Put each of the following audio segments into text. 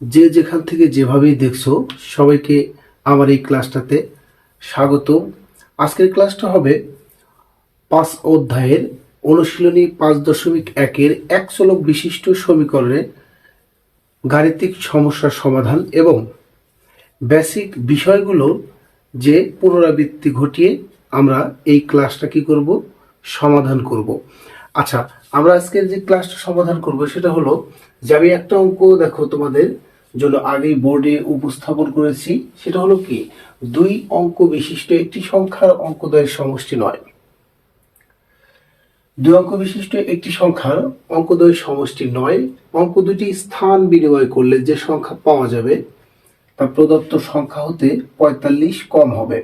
যে যেখান থেকে যেভাবেই দেখছ, সবাইকে আমার এই ক্লাসটাতে স্বাগত। আজকের ক্লাসটা হবে পাঁচ অধ্যায়ের অনুশীলনী পাঁচ দশমিক একের এক চলক বিশিষ্ট সমীকরণে গাণিতিক সমস্যার সমাধান এবং বেসিক বিষয়গুলো যে পুনরাবৃত্তি ঘটিয়ে আমরা এই ক্লাসটা কি করব, সমাধান করব। আচ্ছা আমরা আজকে যে ক্লাসটা সমাধান করব সেটা হলো যে আমি একটা অঙ্ক দেখো তোমাদের জন্য আগেই বোর্ডে উপস্থাপন করেছি, সেটা হলো কি? দুই অঙ্ক বিশিষ্ট একটি সংখ্যার অঙ্কদ্বয়ের সমষ্টি নয়। দুই অঙ্ক বিশিষ্ট একটি সংখ্যার অঙ্কদ্বয়ের সমষ্টি নয়। অঙ্ক দুটি স্থান বিনিময় করলে যে সংখ্যা পাওয়া যাবে, তা প্রদত্ত সংখ্যা হতে পঁয়তাল্লিশ কম হবে।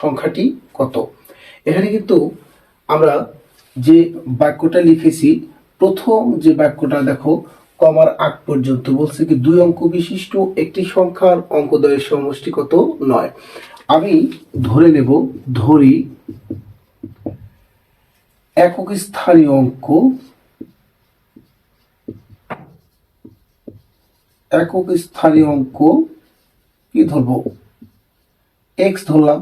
সংখ্যাটি কত? এখানে কিন্তু আমরা যে বাক্যটা লিখেছি, প্রথম যে বাক্যটা দেখো, কমার আগ পর্যন্ত বলছে কি, দুই অঙ্ক বিশিষ্ট, একটি সংখ্যার অঙ্কদ্বয়ের সমষ্টি কত? নয়। আমি ধরে নেব, ধরি একক স্থানীয় অঙ্ক, একক স্থানীয় অঙ্ক কি ধরবো? এক্স ধরলাম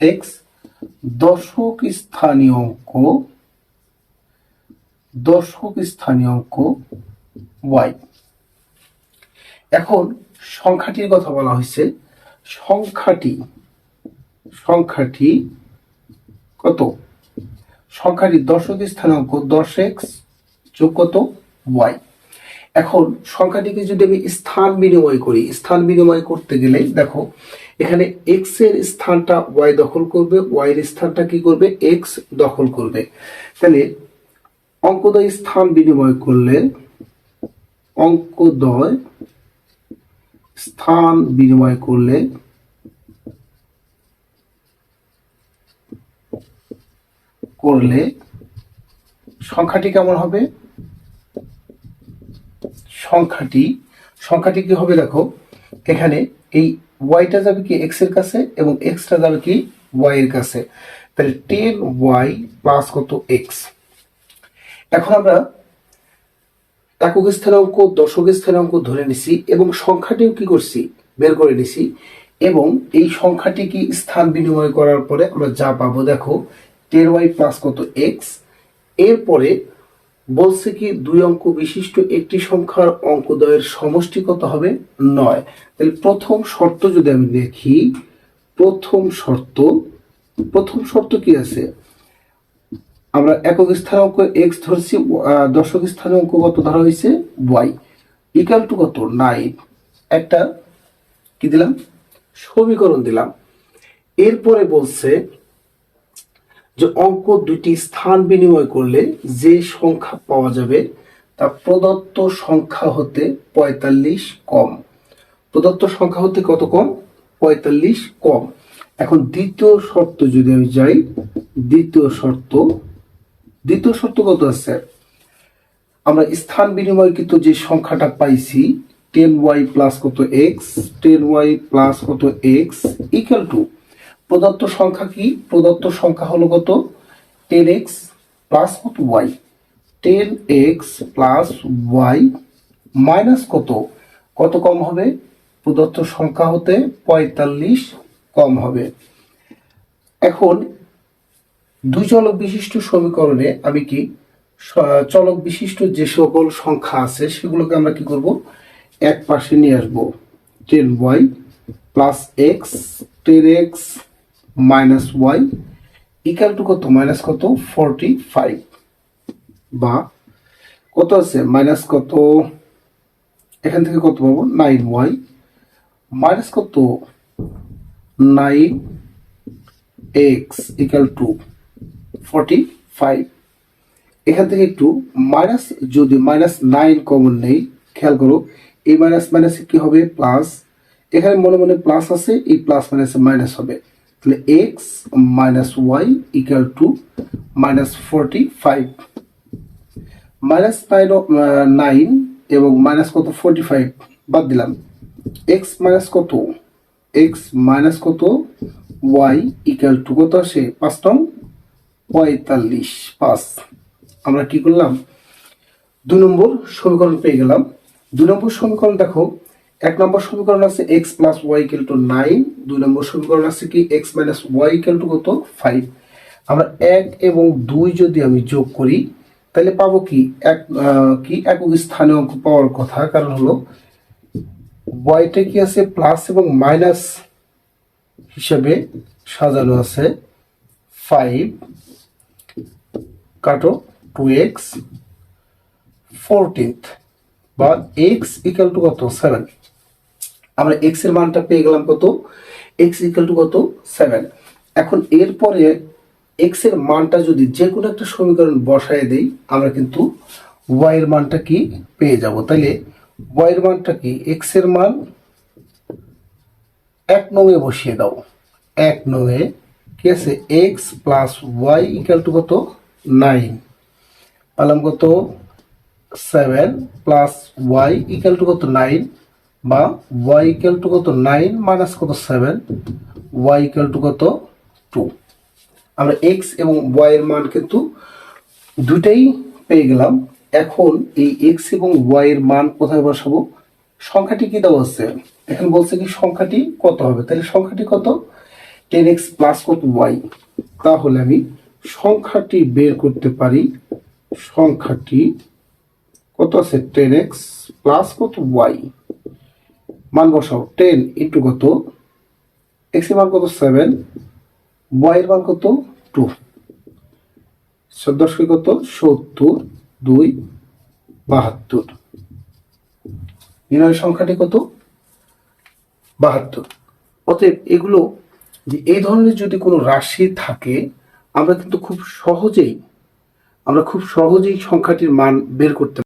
এক্স দশক স্থানীয় অঙ্ক দশক স্থানীয় অঙ্ক ওয়াই এখন সংখ্যাটির কথা বলা হয়েছে। সংখ্যাটি সংখ্যাটি কত? সংখ্যাটি দশক স্থানীয় অঙ্ক দশ এক্স যোগ কত? ওয়াই এখন সংখ্যাটিকে যদি আমি স্থান বিনিময় করি, স্থান বিনিময় করতে গেলে দেখো, এখানে এক্সের স্থানটা ওয়াই দখল করবে ওয়াই এর স্থানটা কি করবে? এক্স দখল করবে। তাহলে অঙ্কদয় স্থান বিনিময় করলে অঙ্কদয় স্থান বিনিময় করলে করলে সংখ্যাটি কেমন হবে? সংখ্যাটি সংখ্যাটি কি হবে দেখো, এখানে এই ওয়াইটা যাবে কি এক্সের কাছে এবং এক্সটা যাবে কি ওয়াই এর কাছে। তাহলে টেন ওয়াই প্লাস কত এক্স এখন আমরা একক স্থানাঙ্ক দশক স্থানাঙ্ক ধরে নিছি এবং সংখ্যাটিও কি করছি? বের করে নিছি এবং এই সংখ্যাটি কি স্থান বিনিময় করার পরে আমরা যা পাবো দেখো টেন ওয়াই প্লাস কত এক্স এরপরে বলছে কি দুই অঙ্ক বিশিষ্ট একটি সংখ্যার অঙ্কদ্বয়ের সমষ্টি কত হবে? নয়। তাহলে প্রথম শর্ত যদি আমি দেখি, প্রথম শর্ত প্রথম শর্ত কি আছে? আমরা একক স্থানাঙ্ক এক্স ধরছি দশক স্থানাঙ্ক কত ধরা হয়েছে? ওয়াই ইকাল টু কত? নাইন একটা কি দিলাম? সমীকরণ দিলাম। এরপরে বলছে যে অঙ্ক দুটি স্থান বিনিময় করলে যে সংখ্যা পাওয়া যাবে তা প্রদত্ত সংখ্যা হতে পঁয়তাল্লিশ কম। প্রদত্ত সংখ্যা হতে কত কম? পঁয়তাল্লিশ কম। এখন দ্বিতীয় শর্ত যদি আমি যাই, দ্বিতীয় শর্ত দ্বিতীয় শর্ত কত আছে? আমরা স্থান বিনিময়কৃত যে সংখ্যাটা পাইছি টেন ওয়াই প্লাস কত এক্স টেন ওয়াই প্লাস কত এক্স ইকাল টু প্রদত্ত সংখ্যা কি? প্রদত্ত সংখ্যা হলো কত? টেন এক্স প্লাস কত Y ten X plus Y minus কত? কত কম হবে? প্রদত্ত সংখ্যা হতে পঁয়তাল্লিশ কম হবে। এখন দুই চলক বিশিষ্ট সমীকরণে আমি কি চলক বিশিষ্ট যে সকল সংখ্যা আছে সেগুলোকে আমরা কি করব? এক পাশে নিয়ে আসব ten Y plus X ten X minus Y equal to কত? মাইনাস কত? ফোরটি ফাইভ বা কত আছে? মাইনাস কত? এখান থেকে কত পাবো? নাইন ওয়াই মাইনাস কত? Nine X equal to forty five এখান থেকে একটু মাইনাস যদি মাইনাস নাইন কমন নেই, খেয়াল করো, এই মাইনাস মাইনাসে কি হবে? প্লাস এখানে মনে মনে প্লাস আছে, এই প্লাস মাইনাসে মাইনাস হবে। তাহলে X minus Y equal to minus forty five minus nine nine এবং মাইনাস কত? ফোরটি ফাইভ বাদ দিলাম। এক্স মাইনাস কত? এক্স মাইনাস কত? ওয়াই ইকাল টু কত আসে? পাঁচ টন পঁয়তাল্লিশ, পাঁচ। আমরা কি করলাম? দু নম্বর সমীকরণ পেয়ে গেলাম। দু নম্বর সমীকরণ দেখো, এক নম্বর সমীকরণ আছে X plus Y equal to nine দুই নম্বর সমীকরণ আছে কি X minus Y equal to কত? ফাইভ আমরা এক এবং দুই যদি আমি যোগ করি, তাহলে পাবো কি? এক কি? একক স্থানীয় অঙ্ক পাওয়ার কথা। কারণ হলো ওয়াইটা কি আছে? প্লাস এবং মাইনাস হিসাবে সাজানো আছে। ফাইভ কাটো টু এক্স ফোরটিন্থ বা এক্স ইকাল টু কত? সেভেন আমরা এক্সের মানটা পেয়ে গেলাম কত? এক্স ইকাল টু কত? সেভেন এখন এরপরে এক্সের মানটা যদি যে কোনো একটা সমীকরণ বসায় দেই, আমরা কিন্তু ওয়াই এর মানটা কি পেয়ে যাব? তাহলে ওয়াই এর মানটা কি? এক্সের মান এক নঙে বসিয়ে দাও। এক নঙে কি আছে? X plus Y equal to কত? নাইন। পেলাম কত? Seven plus Y equal to কত? নাইন। বা ওয়াই ইকাল টু কত? নাইন মাইনাস কত? সেভেন। ওয়াই ইকাল টু কত? টু। আমরা এক্স এবং ওয়াই এর মান কিন্তু দুটাই পেয়ে গেলাম। এখন এই এক্স এবং ওয়াই এর মান কোথায় বসাবো? সংখ্যাটি কি দেওয়া আছে? এখন বলছে কি সংখ্যাটি কত হবে? তাহলে সংখ্যাটি কত? টেন এক্স প্লাস কত? ওয়াই তাহলে আমি সংখ্যাটি বের করতে পারি। সংখ্যাটি কত আছে? টেন এক্স প্লাস কত? ওয়াই মান বসাও। টেন ইন্টু কত? এক্সের মান কত? সেভেন ওয়াই এর মান কত? টু দশকে কত? সত্তর। দুই। বাহাত্তর। নির্ণয় সংখ্যাটি কত? বাহাত্তর। অতএব এগুলো যে এই ধরনের যদি কোনো রাশি থাকে আমরা কিন্তু খুব সহজেই আমরা খুব সহজেই সংখ্যাটির মান বের করতে